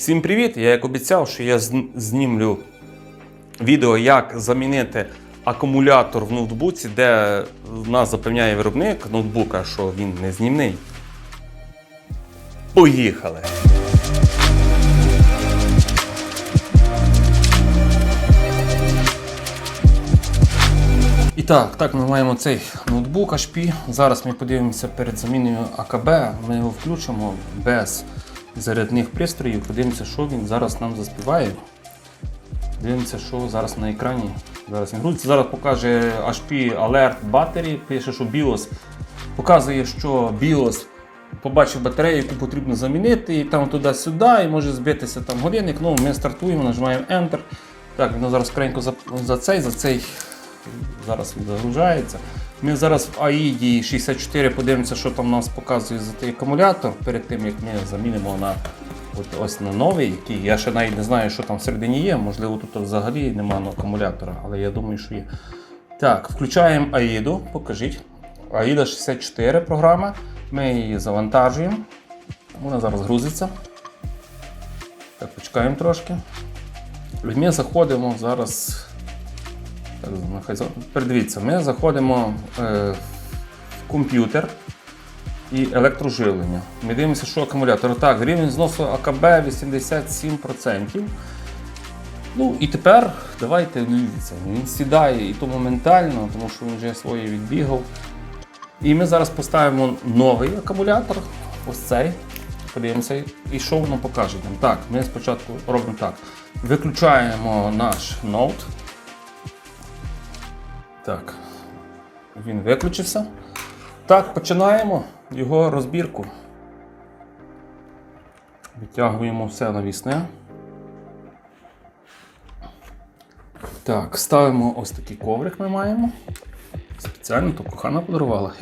Всім привіт! Я як обіцяв, що я знімлю відео, як замінити акумулятор в ноутбуці, де нас запевняє виробник ноутбука, що він не знімний. Поїхали! І так, так, ми маємо цей ноутбук HP. Зараз ми подивимося перед заміною АКБ. Ми його включимо без зарядних пристроїв. Подивимося, що він зараз нам заспіває. Дивимося, що зараз на екрані. Зараз він грузиться. Зараз покаже HP Alert Battery, пише, що BIOS. Показує, що BIOS побачив батарею, яку потрібно замінити, і там туди-сюди, і може збитися там годинник. Ну, ми стартуємо, нажимаємо Enter. Так, він зараз скренько за, за цей, за цей зараз він загружається. Ми зараз в AID 64 подивимося, що там нас показує за той акумулятор перед тим, як ми замінимо на от ось на новий, який я ще навіть не знаю, що там всередині є. Можливо, тут взагалі немає акумулятора, але я думаю, що є. Так, включаємо AID, покажіть. AIDA 64 програма. Ми її завантажуємо. Вона зараз грузиться. Так, почекаємо трошки. Ми заходимо зараз. Передивіться, ми заходимо е, в комп'ютер і електроживлення. Ми дивимося, що акумулятор. Так, рівень зносу АКБ 87%. Ну і тепер давайте дивіться, він сідає і то моментально, тому що він вже своє відбігав. І ми зараз поставимо новий акумулятор, ось цей. Подивимося, і що воно покаже. Так, ми спочатку робимо так. Виключаємо наш ноут. Так, він виключився. Так, починаємо його розбірку. Витягуємо все навісне. Так, ставимо ось такий коврик ми маємо. Спеціально то кохана подарувала.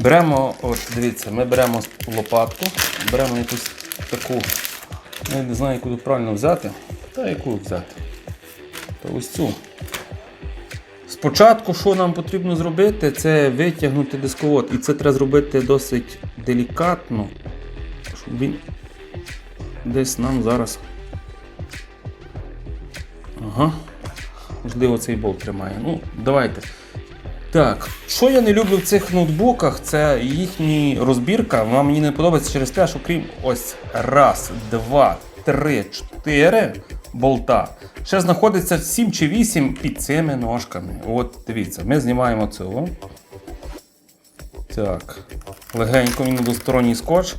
Беремо, от дивіться, ми беремо лопатку, беремо якусь таку, я не знаю, яку правильно взяти. Та яку взяти? Та ось цю. Спочатку, що нам потрібно зробити, це витягнути дисковод. І це треба зробити досить делікатно, щоб він десь нам зараз. Ага. Можливо, цей болт тримає. Ну, давайте. Так, що я не люблю в цих ноутбуках, це їхня розбірка. Вона мені не подобається через те, що крім ось раз, два, три, чотири болта, ще знаходиться 7 чи 8 під цими ножками. От дивіться, ми знімаємо цього. Так, легенько він двосторонній скотч.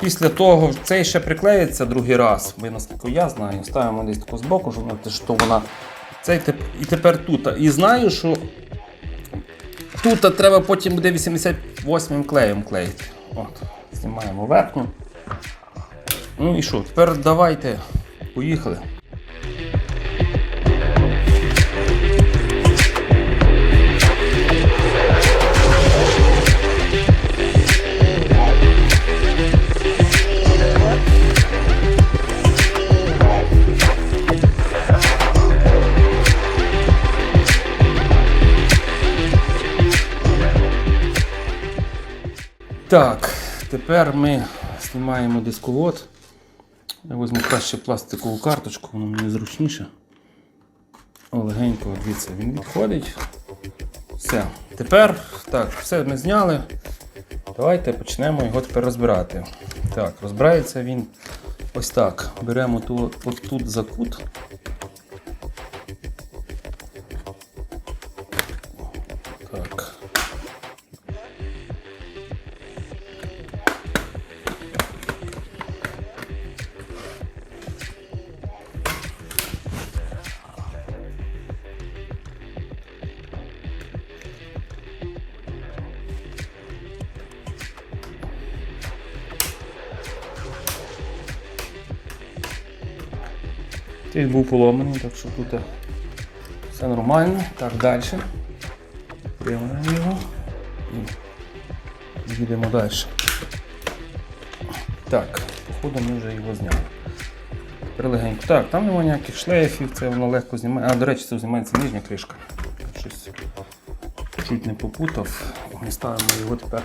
Після того цей ще приклеїться другий раз. Ви наскільки я знаю, ставимо десь таку збоку, щоб вона. Цей і тепер тут. І знаю, що тут треба потім буде 88 клеєм клеїти. От, знімаємо верхню. Ну і що? Тепер давайте. Поїхали. Так, тепер ми знімаємо дисковод. Я візьму краще пластикову карточку, воно мені зручніше. Легенько, дивіться, він відходить. Все. Тепер так, все ми зняли. Давайте почнемо його тепер розбирати. Так, розбирається він ось так. Беремо ту, от тут Цей був поломаний, так що тут е, все нормально. Так, далі. Приймаємо його і їдемо далі. Так, походу ми вже його зняли. Тепер легенько. Так, там немає ніяких шлейфів, це воно легко знімає. А, до речі, це знімається нижня кришка. Щось чуть не попутав. Ми ставимо його тепер.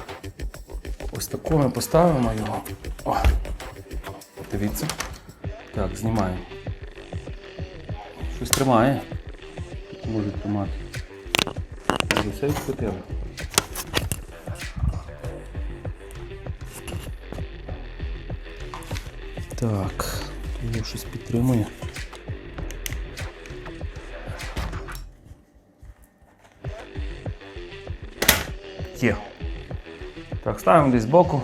Ось такого поставимо його. О, дивіться. Так, знімаємо. Щось тримає. Може тримати. Може все відкрутили. Так, його щось підтримує. Є. Так, ставимо десь збоку.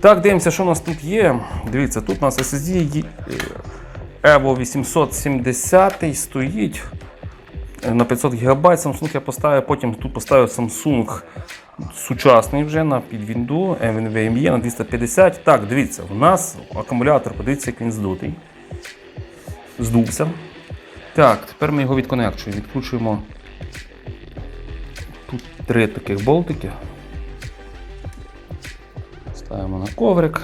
Так, дивимося, що у нас тут є. Дивіться, тут у нас SSD е, Evo 870 стоїть е, на 500 ГБ. Samsung я поставив, потім тут поставив Samsung сучасний вже на підвінду NVMe на 250. Так, дивіться, у нас акумулятор, подивіться, як він здутий. Здувся. Так, тепер ми його відконекчуємо. Відкручуємо тут три таких болтики. Ставимо на коврик.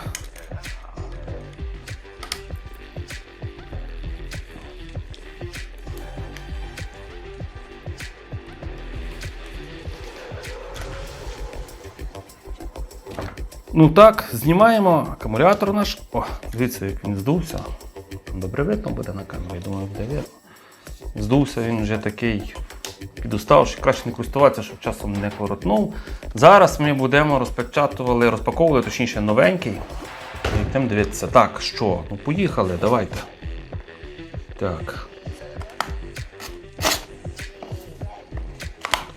Ну так, знімаємо акумулятор наш. О, дивіться, як він здувся. Добре видно буде на камері, думаю, буде видно. Здувся він вже такий підуставши, краще не користуватися, щоб часом не коротнув. Зараз ми будемо розпечатували, розпаковувати, точніше, новенький. Йдемо дивитися. Так, що? Ну поїхали, давайте. Так.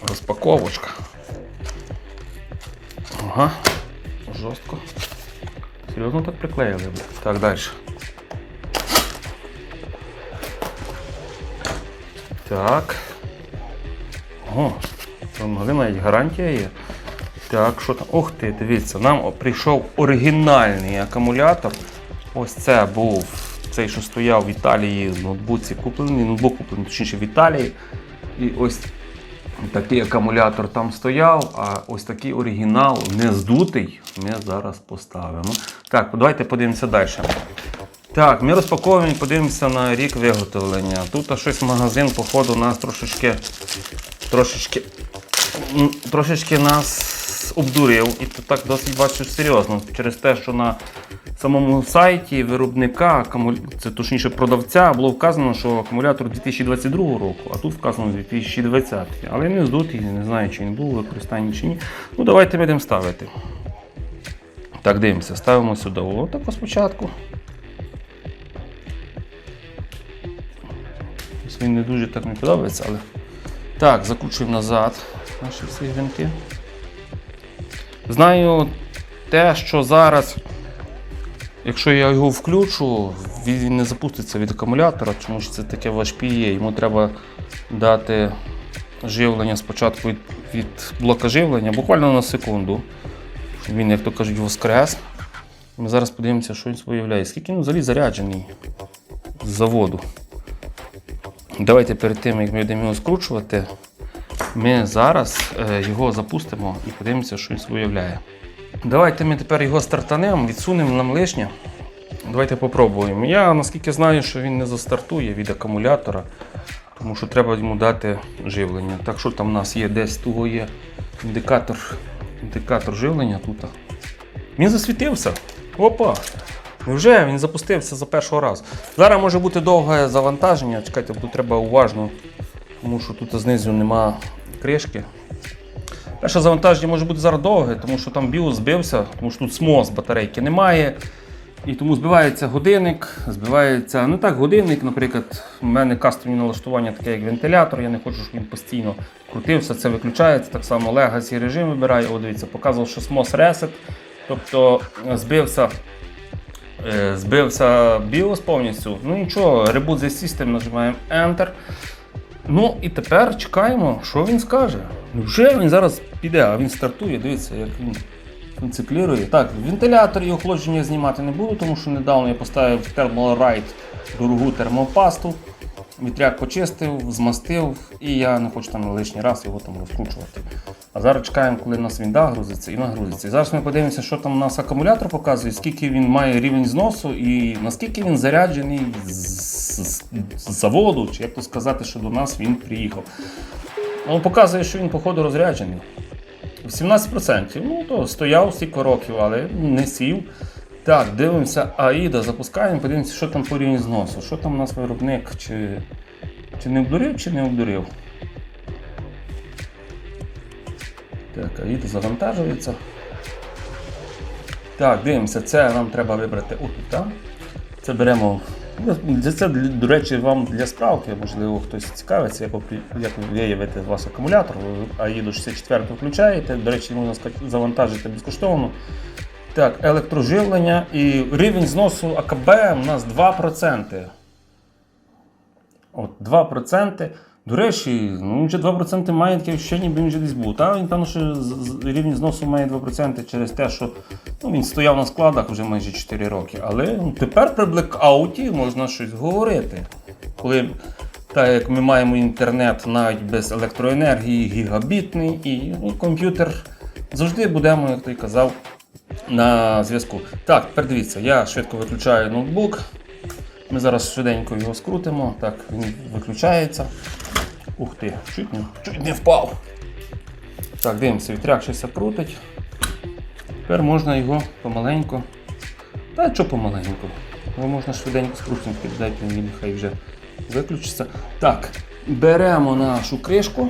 Розпаковочка. Ага. Жорстко. Серйозно так приклеїли? Так, далі. Так. Ого, там навіть гарантія є. Так, що там? Ух ти, дивіться, нам прийшов оригінальний акумулятор. Ось це був цей, що стояв в Італії в ноутбуці куплений, ноутбук куплений, точніше в Італії. І ось такий акумулятор там стояв, а ось такий оригінал не здутий. Ми зараз поставимо. Так, давайте подивимося далі. Так, ми розпаковуємо і подивимося на рік виготовлення. Тут щось магазин, походу, нас трошечки трошечки, трошечки нас обдурив. І то так досить бачу серйозно. Через те, що на самому сайті виробника, це точніше продавця, було вказано, що акумулятор 2022 року, а тут вказано 2020. Але не здутий, не знаю, чи він був у використанні чи ні. Ну давайте будемо ставити. Так, дивимося, ставимо сюди. Отако спочатку. Ось Він не дуже так мені подобається, але. Так, закручуємо назад наші всі гвинти. Знаю те, що зараз, якщо я його включу, він не запуститься від акумулятора, тому що це таке важпіє. Йому треба дати живлення спочатку від, від блока живлення, буквально на секунду. Він, як то кажуть, воскрес. Ми зараз подивимося, що він собою являє. Скільки він взагалі заряджений з заводу. Давайте перед тим, як ми будемо його скручувати, ми зараз е, його запустимо і подивимося, що він собою являє. Давайте ми тепер його стартанемо, відсунемо нам лишнє. Давайте попробуємо. Я наскільки знаю, що він не застартує від акумулятора, тому що треба йому дати живлення. Так що там у нас є десь того є індикатор, індикатор живлення тут. Він засвітився. Опа! Невже він запустився за першого разу? Зараз може бути довге завантаження. Чекайте, тут треба уважно, тому що тут знизу нема кришки. Перше завантаження може бути зараз довге, тому що там біос збився, тому що тут СМОС батарейки немає. І тому збивається годинник, збивається, ну так, годинник, наприклад, у мене кастомні налаштування таке, як вентилятор, я не хочу, щоб він постійно крутився, це виключається. Так само Legacy режим вибираю. О, дивіться, показував, що SMOS Reset. Тобто е, збився, е, збився BIOS повністю. Ну нічого, Reboot the System, нажимаємо Enter. Ну і тепер чекаємо, що він скаже. Вже він зараз піде, а він стартує, дивіться, як він функціклірує. Так, вентилятор і охолодження знімати не буду, тому що недавно я поставив Right дорогу термопасту. Вітряк почистив, змастив, і я не хочу там лишній раз його там розкручувати. А зараз чекаємо, коли у нас він нагрузиться і нагрузиться. І зараз ми подивимося, що там у нас акумулятор показує, скільки він має рівень зносу і наскільки він заряджений з заводу, чи як то сказати, що до нас він приїхав. Ну, показує, що він, походу, розряджений. 17%. Ну, то стояв стільки років, але не сів. Так, дивимося AIDA, запускаємо, подивимося, що там по рівні зносу. Що там у нас виробник, чи, чи не обдурив, чи не обдурив. Так, AIDA завантажується. Так, дивимося, це нам треба вибрати отут. Це беремо. Ну, Це, до речі, вам для справки, можливо, хтось цікавиться, як, як виявити у вас акумулятор. Ви AIDA 64 включаєте. До речі, можна завантажити безкоштовно. Так, електроживлення і рівень зносу АКБ у нас 2%. От, 2%. До речі, ну вже 2% має таке ощущення, ніби він вже десь був. Та він певно, що рівень зносу має 2% через те, що ну, він стояв на складах вже майже 4 роки. Але ну, тепер при блекауті можна щось говорити. Коли так як ми маємо інтернет навіть без електроенергії, гігабітний, і ну, комп'ютер завжди будемо, як той казав, на зв'язку. Так, тепер дивіться, я швидко виключаю ноутбук. Ми зараз швиденько його скрутимо. Так, він виключається. Ух ти, чуть не, чуть не впав. Так, дивимося, вітряк щось крутить. Тепер можна його помаленьку. Та що помаленьку? Його можна швиденько скрутити, дайте мені, нехай вже виключиться. Так, беремо нашу кришку.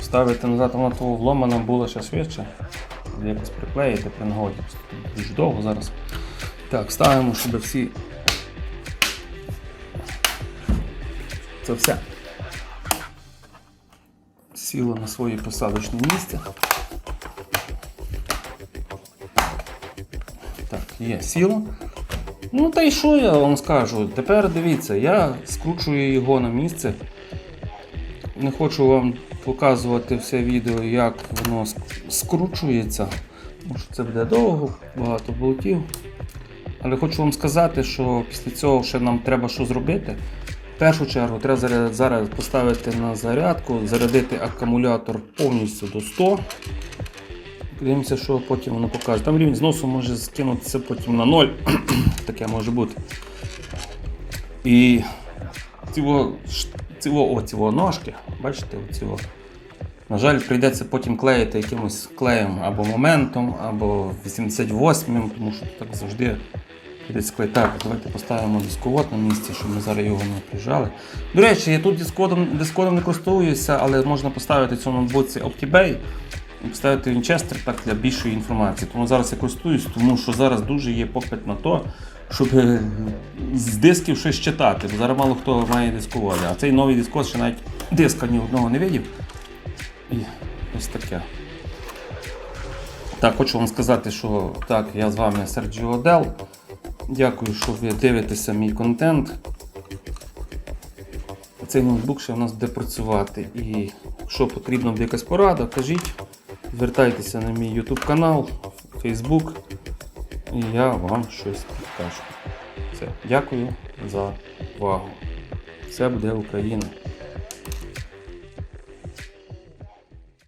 Ставити назад, вона того вломана була ще швидше. Якось приклеїти при нагоді. Дуже довго зараз. Так, ставимо, щоб всі. Це все. Сіло на своє посадочне місце. Так, є сіло. Ну та й що я вам скажу? Тепер дивіться, я скручую його на місце. Не хочу вам показувати все відео, як воно скручується. Тому що це буде довго, багато болтів. Але хочу вам сказати, що після цього ще нам треба що зробити. Першу чергу треба зараз поставити на зарядку, зарядити акумулятор повністю до 100. Подивимося, що потім воно покаже. Там рівень зносу може скинутися потім на 0. Таке може бути. І цього, ш- о, цього ножки, бачите, оцього. На жаль, прийдеться потім клеїти якимось клеєм або моментом, або 88-м, тому що так завжди прийдеться. Так, давайте поставимо дисковод на місці, щоб ми зараз його не прижали. До речі, я тут дискодом, дискодом не користуюся, але можна поставити в цьому ноутбуці OptiBay і поставити Winchester так для більшої інформації. Тому зараз я користуюсь, тому що зараз дуже є попит на то, щоб е, з дисків щось читати. Бо зараз мало хто має дисководи. А цей новий дискод ще навіть диска ні одного не видів. І ось таке. Так, хочу вам сказати, що так, я з вами Серджіо Дел. Дякую, що ви дивитеся мій контент. Цей ноутбук ще в нас буде працювати. І якщо потрібна буде якась порада, кажіть, звертайтеся на мій YouTube канал, Facebook, і я вам щось підкажу. Все, дякую за увагу. Все буде Україна!